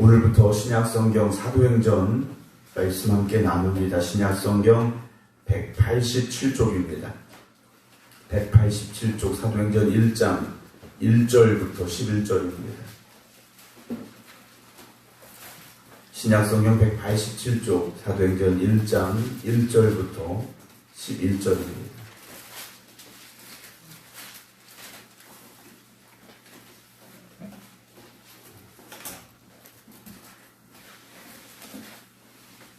오늘부터 신약성경 사도행전 말씀 함께 나눕니다. 신약성경 187쪽입니다. 187쪽 사도행전 1장 1절부터 11절입니다. 신약성경 187쪽 사도행전 1장 1절부터 11절입니다.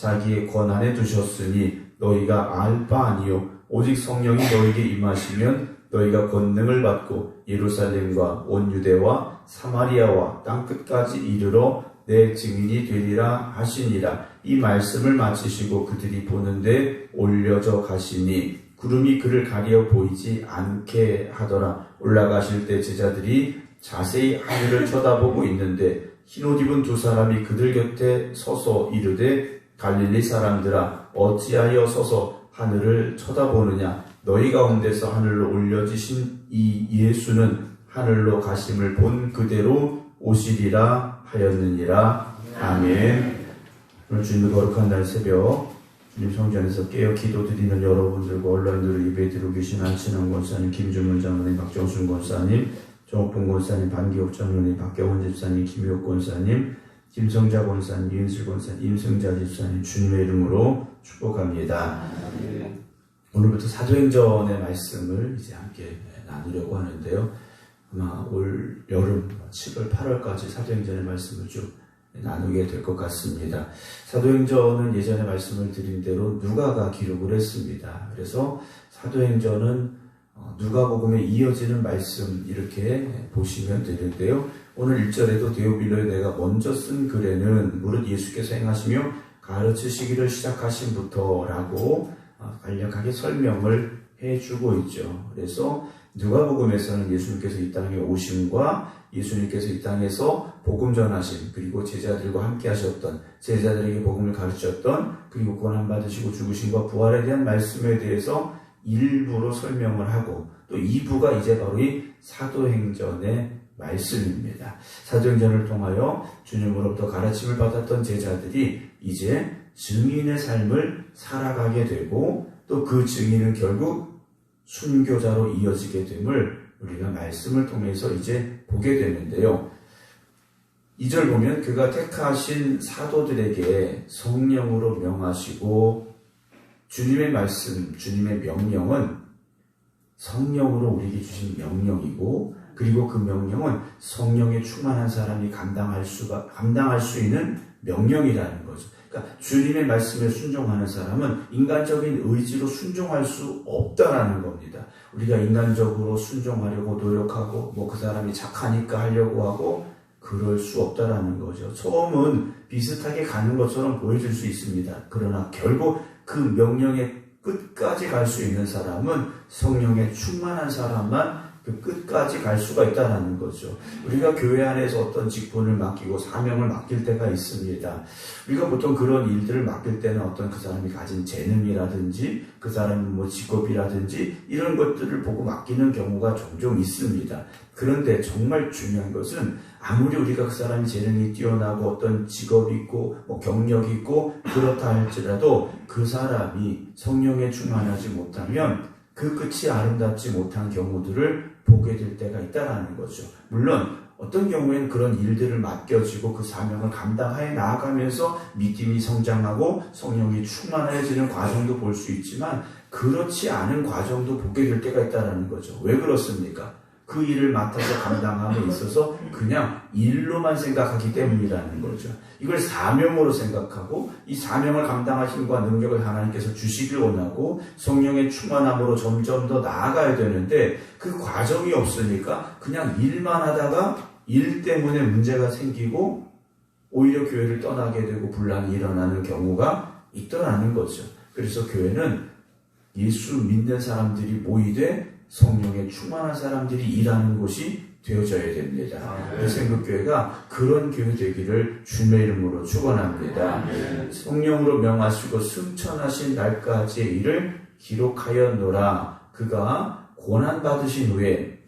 자기의 권한에 두셨으니 너희가 알 바 아니요 오직 성령이 너에게 임하시면 너희가 권능을 받고 예루살렘과 온 유대와 사마리아와 땅 끝까지 이르러 내 증인이 되리라 하시니라. 이 말씀을 마치시고 그들이 보는데 올려져 가시니 구름이 그를 가려 보이지 않게 하더라. 올라가실 때 제자들이 자세히 하늘을 쳐다보고 있는데 흰옷 입은 두 사람이 그들 곁에 서서 이르되 갈릴리 사람들아 어찌하여 서서 하늘을 쳐다보느냐? 너희 가운데서 하늘로 올려지신 이 예수는 하늘로 가심을 본 그대로 오시리라 하였느니라. 아멘. 오늘 주님의 거룩한 날 새벽 주님 성전에서 깨어 기도드리는 여러분들과 온라인으로 예배 드리고 계신 안친환 권사님 김준문 장로님 박정순 권사님 정옥봉 권사님 반기옥 장로님 박경원 집사님 김효옥 권사님 김성자 권사님 이은슬 권사님 임승자 집사님 주님의 이름으로 축복합니다. 오늘부터 사도행전의 말씀을 이제 함께 나누려고 하는데요. 아마 올 여름 7월 8월까지 사도행전의 말씀을 쭉 나누게 될 것 같습니다. 사도행전은 예전에 말씀을 드린 대로 누가가 기록을 했습니다. 그래서 사도행전은 어, 누가복음에 이어지는 말씀 이렇게 보시면 되는데요. 오늘 1절에도 데오빌로에 내가 먼저 쓴 글에는 무릇 예수께서 행하시며 가르치시기를 시작하신부터라고 어, 간략하게 설명을 해주고 있죠. 그래서 누가복음에서는 예수님께서 이 땅에 오심과 예수님께서 이 땅에서 복음 전하신 그리고 제자들과 함께 하셨던 제자들에게 복음을 가르쳤던 그리고 고난 받으시고 죽으신과 부활에 대한 말씀에 대해서 일부로 설명을 하고 또 2부가 이제 바로 이 사도행전의 말씀입니다. 사도행전을 통하여 주님으로부터 가르침을 받았던 제자들이 이제 증인의 삶을 살아가게 되고 또 그 증인은 결국 순교자로 이어지게 됨을 우리가 말씀을 통해서 이제 보게 되는데요. 2절 보면 그가 택하신 사도들에게 성령으로 명하시고 주님의 말씀, 주님의 명령은 성령으로 우리에게 주신 명령이고 그리고 그 명령은 성령에 충만한 사람이 감당할 수가 감당할 수 있는 명령이라는 거죠. 그러니까 주님의 말씀에 순종하는 사람은 인간적인 의지로 순종할 수 없다라는 겁니다. 우리가 인간적으로 순종하려고 노력하고 뭐 그 사람이 착하니까 하려고 하고 그럴 수 없다라는 거죠. 처음은 비슷하게 가는 것처럼 보여질 수 있습니다. 그러나 결국 그 명령의 끝까지 갈 수 있는 사람은 성령에 충만한 사람만 그 끝까지 갈 수가 있다는 거죠. 우리가 교회 안에서 어떤 직분을 맡기고 사명을 맡길 때가 있습니다. 우리가 보통 그런 일들을 맡길 때는 어떤 그 사람이 가진 재능이라든지 그 사람의 뭐 직업이라든지 이런 것들을 보고 맡기는 경우가 종종 있습니다. 그런데 정말 중요한 것은 아무리 우리가 그 사람이 재능이 뛰어나고 어떤 직업이 있고 뭐 경력이 있고 그렇다 할지라도 그 사람이 성령에 충만하지 못하면 그 끝이 아름답지 못한 경우들을 보게 될 때가 있다라는 거죠. 물론 어떤 경우에는 그런 일들을 맡겨지고 그 사명을 감당하여 나아가면서 믿음이 성장하고 성령이 충만해지는 과정도 볼 수 있지만 그렇지 않은 과정도 보게 될 때가 있다는 거죠. 왜 그렇습니까? 그 일을 맡아서 감당함에 있어서 그냥 일로만 생각하기 때문이라는 거죠. 이걸 사명으로 생각하고 이 사명을 감당하심과 능력을 하나님께서 주시길 원하고 성령의 충만함으로 점점 더 나아가야 되는데 그 과정이 없으니까 그냥 일만 하다가 일 때문에 문제가 생기고 오히려 교회를 떠나게 되고 분란이 일어나는 경우가 있더라는 거죠. 그래서 교회는 예수 믿는 사람들이 모이되 성령에 충만한 사람들이 일하는 곳이 되어져야 됩니다. 아, 생극교회가 그런 교회 되기를 주의 이름으로 축원합니다. 성령으로 명하시고 승천하신 날까지의 일을 기록하였노라. 그가 고난 받으신 후에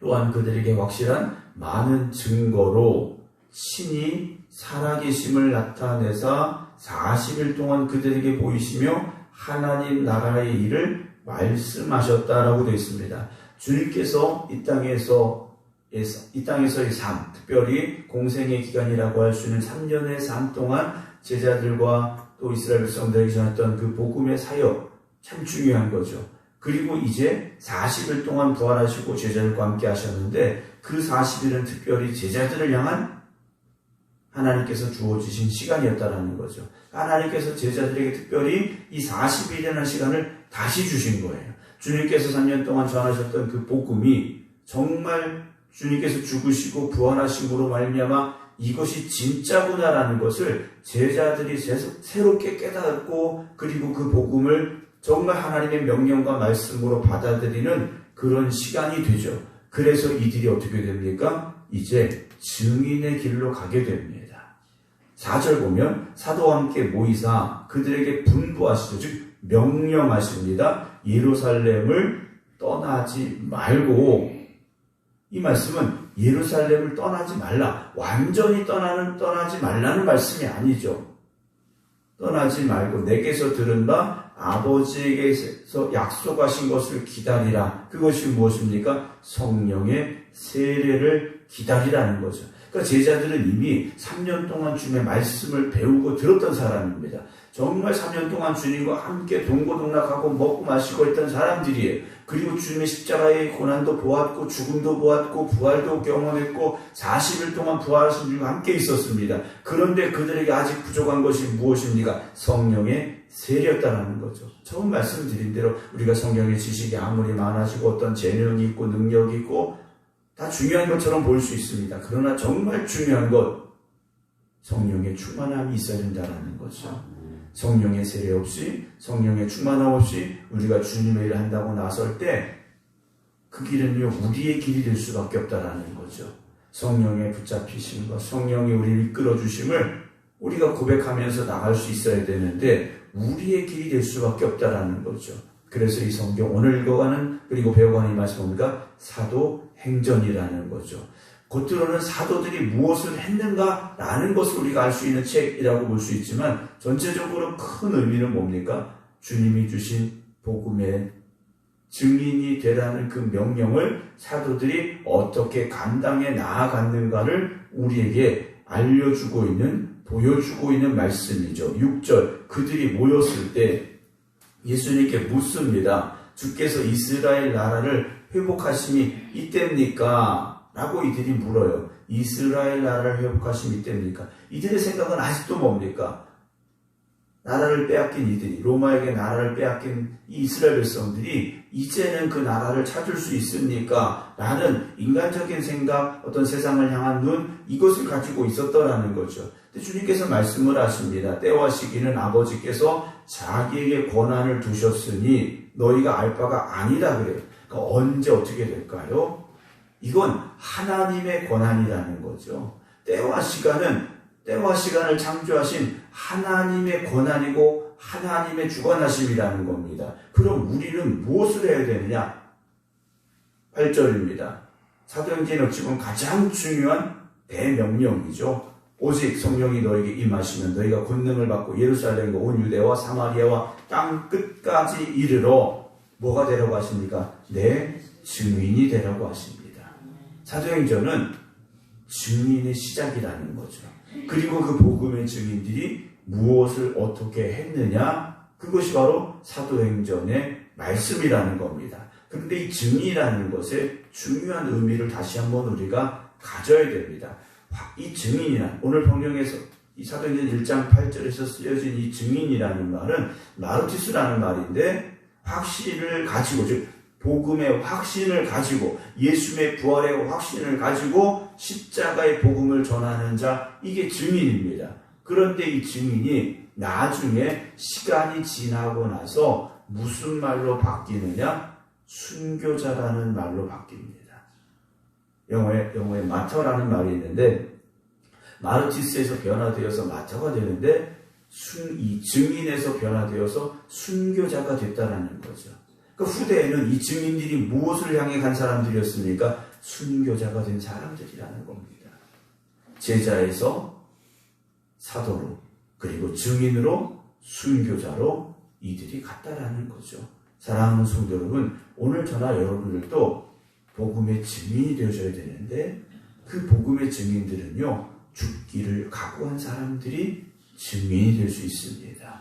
또한 그들에게 확실한 많은 증거로 신이 살아계심을 나타내사 40일 동안 그들에게 보이시며 하나님 나라의 일을 말씀하셨다라고 되어 있습니다. 주님께서 이 땅에서 이 땅에서의 삶, 특별히 공생의 기간이라고 할 수 있는 3년의 삶 동안 제자들과 또 이스라엘 백성들에게 전했던 그 복음의 사역 참 중요한 거죠. 그리고 이제 40일 동안 부활하시고 제자들과 함께 하셨는데 그 40일은 특별히 제자들을 향한 하나님께서 주어지신 시간이었다라는 거죠. 하나님께서 제자들에게 특별히 이 40일이라는 시간을 다시 주신 거예요. 주님께서 3년 동안 전하셨던 그 복음이 정말 주님께서 죽으시고 부활하심으로 말미암아 이것이 진짜구나라는 것을 제자들이 새롭게 깨닫고 그리고 그 복음을 정말 하나님의 명령과 말씀으로 받아들이는 그런 시간이 되죠. 그래서 이들이 어떻게 됩니까? 이제 증인의 길로 가게 됩니다. 4절 보면 사도와 함께 모이사 그들에게 분부하시죠. 즉 명령하십니다. 예루살렘을 떠나지 말고 이 말씀은 예루살렘을 떠나지 말라. 완전히 떠나는 떠나지 말라는 말씀이 아니죠. 떠나지 말고 내게서 들은 바 아버지에게서 약속하신 것을 기다리라. 그것이 무엇입니까? 성령의 세례를 기다리라는 거죠. 그러니까 제자들은 이미 3년 동안 주님의 말씀을 배우고 들었던 사람입니다. 정말 3년 동안 주님과 함께 동고동락하고 먹고 마시고 있던 사람들이에요. 그리고 주님의 십자가의 고난도 보았고 죽음도 보았고 부활도 경험했고 40일 동안 부활하신 주님과 함께 있었습니다. 그런데 그들에게 아직 부족한 것이 무엇입니까? 성령의 세례였다는 거죠. 처음 말씀드린 대로 우리가 성경의 지식이 아무리 많아지고 어떤 재능이 있고 능력이 있고 다 중요한 것처럼 보일 수 있습니다. 그러나 정말 중요한 것 성령의 충만함이 있어야 된다는 거죠. 성령의 세례 없이 성령의 충만함 없이 우리가 주님의 일을 한다고 나설 때 그 길은요 우리의 길이 될 수밖에 없다라는 거죠. 성령의 붙잡히심과 성령이 우리를 이끌어 주심을 우리가 고백하면서 나갈 수 있어야 되는데 우리의 길이 될 수밖에 없다라는 거죠. 그래서 이 성경 오늘 읽어가는 그리고 배워가는 이 말씀 뭡니까? 사도 행전이라는 거죠. 겉으로는 사도들이 무엇을 했는가라는 것을 우리가 알 수 있는 책이라고 볼 수 있지만 전체적으로 큰 의미는 뭡니까? 주님이 주신 복음의 증인이 되라는 그 명령을 사도들이 어떻게 감당해 나아갔는가를 우리에게 알려주고 있는, 보여주고 있는 말씀이죠. 6절, 그들이 모였을 때 예수님께 묻습니다. 주께서 이스라엘 나라를 회복하심이 이때입니까? 라고 이들이 물어요. 이스라엘 나라를 회복하심이 때입니까? 이들의 생각은 아직도 뭡니까? 나라를 빼앗긴 이들이, 로마에게 나라를 빼앗긴 이 이스라엘 백성들이 이제는 그 나라를 찾을 수 있습니까? 라는 인간적인 생각, 어떤 세상을 향한 눈, 이것을 가지고 있었더라는 거죠. 주님께서 말씀을 하십니다. 때와 시기는 아버지께서 자기에게 권한을 두셨으니 너희가 알 바가 아니다 그래요. 그러니까 언제 어떻게 될까요? 이건 하나님의 권한이라는 거죠. 때와 시간은 때와 시간을 창조하신 하나님의 권한이고 하나님의 주관하심이라는 겁니다. 그럼 우리는 무엇을 해야 되느냐? 8절입니다. 사도행전에 지금 가장 중요한 대명령이죠. 오직 성령이 너에게 임하시면 너희가 권능을 받고 예루살렘과 온 유대와 사마리아와 땅 끝까지 이르러 뭐가 되라고 하십니까? 내 증인이 되라고 하십니다. 사도행전은 증인의 시작이라는 거죠. 그리고 그 복음의 증인들이 무엇을 어떻게 했느냐? 그것이 바로 사도행전의 말씀이라는 겁니다. 그런데 이 증인이라는 것에 중요한 의미를 다시 한번 우리가 가져야 됩니다. 이 증인이란 오늘 성경에서 이 사도행전 1장 8절에서 쓰여진 이 증인이라는 말은 마르티스라는 말인데 확신을 가지고 즉 복음의 확신을 가지고 예수의 부활의 확신을 가지고 십자가의 복음을 전하는 자 이게 증인입니다. 그런데 이 증인이 나중에 시간이 지나고 나서 무슨 말로 바뀌느냐? 순교자라는 말로 바뀝니다. 영어에, 영어에 마터라는 말이 있는데, 마르티스에서 변화되어서 마터가 되는데, 순, 이 증인에서 변화되어서 순교자가 됐다라는 거죠. 그 후대에는 이 증인들이 무엇을 향해 간 사람들이었습니까? 순교자가 된 사람들이라는 겁니다. 제자에서 사도로, 그리고 증인으로 순교자로 이들이 갔다라는 거죠. 사랑하는 성도 여러분, 오늘 저나 여러분들도 복음의 증인이 되어줘야 되는데 그 복음의 증인들은요 죽기를 각오한 사람들이 증인이 될 수 있습니다.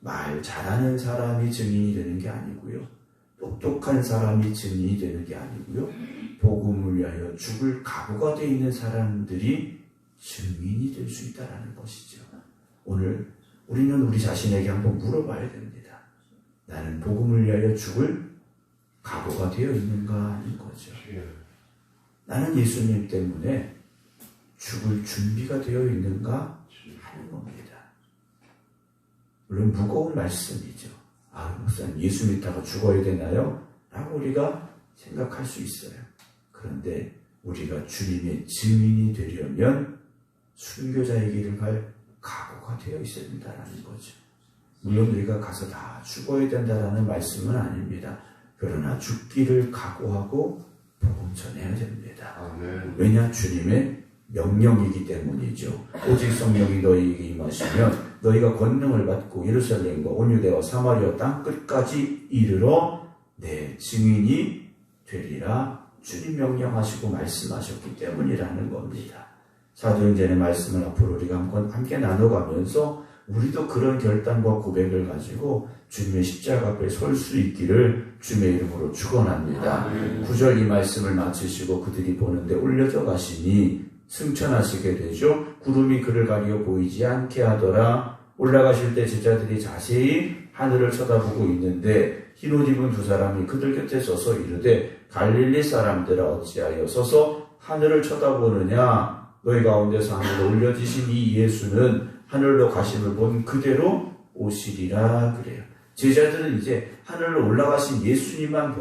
말 잘하는 사람이 증인이 되는 게 아니고요. 똑똑한 사람이 증인이 되는 게 아니고요. 복음을 위하여 죽을 각오가 되어 있는 사람들이 증인이 될 수 있다는 것이죠. 오늘 우리는 우리 자신에게 한번 물어봐야 됩니다. 나는 복음을 위하여 죽을 각오가 되어 있는가 하는 거죠. 나는 예수님 때문에 죽을 준비가 되어 있는가 겁니다. 물론 무거운 말씀이죠. 아, 목사님, 예수 믿다가 죽어야 되나요? 라고 우리가 생각할 수 있어요. 그런데 우리가 주님의 증인이 되려면 순교자의 길을 갈 각오가 되어 있어야 된다는 거죠. 물론 우리가 가서 다 죽어야 된다라는 말씀은 아닙니다. 그러나 죽기를 각오하고 복음 전해야 됩니다. 아멘. 왜냐 주님의 명령이기 때문이죠. 오직 성령이 너희에게 임하시면 너희가 권능을 받고 예루살렘과 온유대와 사마리아 땅 끝까지 이르러 내 증인이 되리라 주님 명령하시고 말씀하셨기 때문이라는 겁니다. 사도행전의 말씀을 앞으로 우리가 한번 함께 나눠가면서 우리도 그런 결단과 고백을 가지고 주님의 십자가 앞에 설 수 있기를 주님의 이름으로 축원합니다. 구절 이 말씀을 마치시고 그들이 보는데 올려져 가시니 승천하시게 되죠. 구름이 그를 가리어 보이지 않게 하더라. 올라가실 때 제자들이 자세히 하늘을 쳐다보고 있는데 흰 옷 입은 두 사람이 그들 곁에 서서 이르되 갈릴리 사람들아 어찌하여 서서 하늘을 쳐다보느냐 너희 가운데서 하늘로 올려지신 이 예수는 하늘로 가심을 본 그대로 오시리라 그래요. 제자들은 이제 하늘로 올라가신 예수님만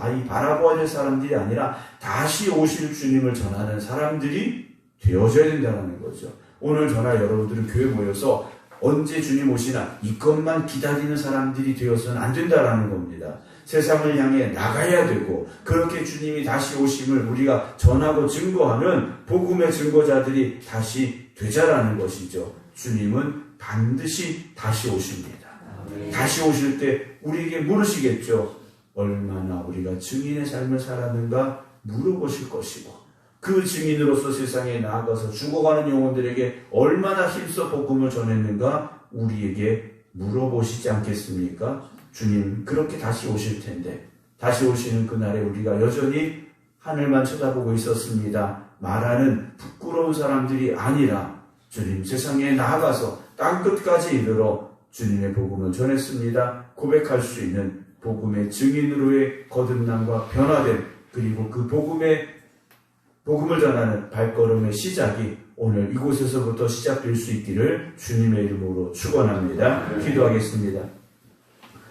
아니, 바라보아야 될 사람들이 아니라 다시 오실 주님을 전하는 사람들이 되어져야 된다는 거죠. 오늘 저나 여러분들은 교회 모여서 언제 주님 오시나 이것만 기다리는 사람들이 되어서는 안 된다라는 겁니다. 세상을 향해 나가야 되고 그렇게 주님이 다시 오심을 우리가 전하고 증거하는 복음의 증거자들이 다시 되자라는 것이죠. 주님은 반드시 다시 오십니다. 다시 오실 때 우리에게 물으시겠죠. 얼마나 우리가 증인의 삶을 살았는가 물어보실 것이고 그 증인으로서 세상에 나아가서 죽어가는 영혼들에게 얼마나 힘써 복음을 전했는가 우리에게 물어보시지 않겠습니까? 주님 그렇게 다시 오실 텐데 다시 오시는 그날에 우리가 여전히 하늘만 쳐다보고 있었습니다. 말하는 부끄러운 사람들이 아니라 주님 세상에 나아가서 땅 끝까지 이르러 주님의 복음을 전했습니다. 고백할 수 있는 복음의 증인으로의 거듭남과 변화됨 그리고 그 복음의 복음을 전하는 발걸음의 시작이 오늘 이곳에서부터 시작될 수 있기를 주님의 이름으로 축원합니다. 기도하겠습니다.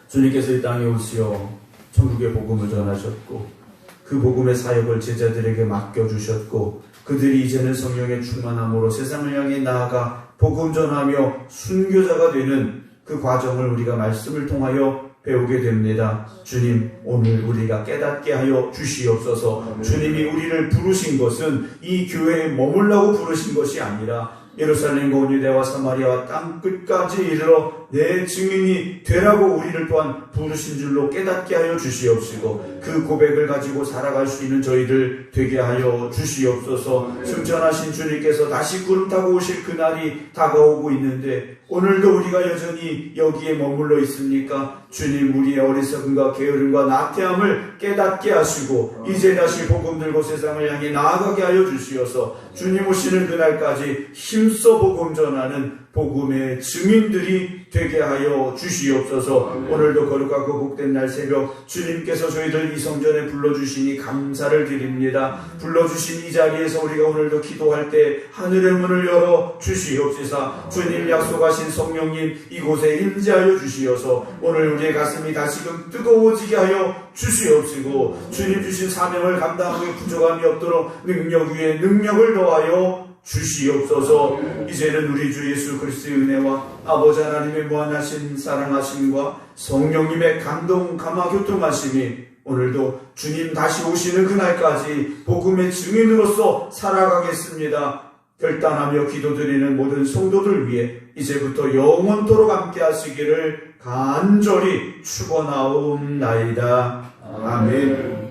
주님께서 이 땅에 오시어 천국의 복음을 전하셨고 그 복음의 사역을 제자들에게 맡겨 주셨고 그들이 이제는 성령의 충만함으로 세상을 향해 나아가 복음 전하며 순교자가 되는 그 과정을 우리가 말씀을 통하여 배우게 됩니다. 주님, 오늘 우리가 깨닫게 하여 주시옵소서. 주님이 우리를 부르신 것은 이 교회에 머물라고 부르신 것이 아니라 예루살렘과 온유대와 사마리아와 땅 끝까지 이르러 내 증인이 되라고 우리를 또한 부르신 줄로 깨닫게 하여 주시옵시고 그 고백을 가지고 살아갈 수 있는 저희들 되게 하여 주시옵소서 승천하신 주님께서 다시 구름 타고 오실 그날이 다가오고 있는데 오늘도 우리가 여전히 여기에 머물러 있습니까? 주님 우리의 어리석음과 게으름과 나태함을 깨닫게 하시고 이제 다시 복음 들고 세상을 향해 나아가게 하여 주시어서 주님 오시는 그날까지 힘써 복음 전하는 복음의 증인들이 되게 하여 주시옵소서. 오늘도 거룩하고 복된 날 새벽 주님께서 저희들 이 성전에 불러주시니 감사를 드립니다. 불러주신 이 자리에서 우리가 오늘도 기도할 때 하늘의 문을 열어 주시옵소서. 주님 약속하신 성령님 이곳에 임재하여 주시어서 오늘 우리의 가슴이 다시금 뜨거워지게 하여 주시옵시고 주님 주신 사명을 감당하기 부족함이 없도록 능력 위에 능력을 더하여 주시옵소서 이제는 우리 주 예수 그리스도의 은혜와 아버지 하나님의 무한하신 사랑하심과 성령님의 감동 감화 교통하심이 오늘도 주님 다시 오시는 그날까지 복음의 증인으로서 살아가겠습니다. 결단하며 기도드리는 모든 성도들 위해 이제부터 영원토록 함께 하시기를 간절히 축원하옵나이다. 아멘.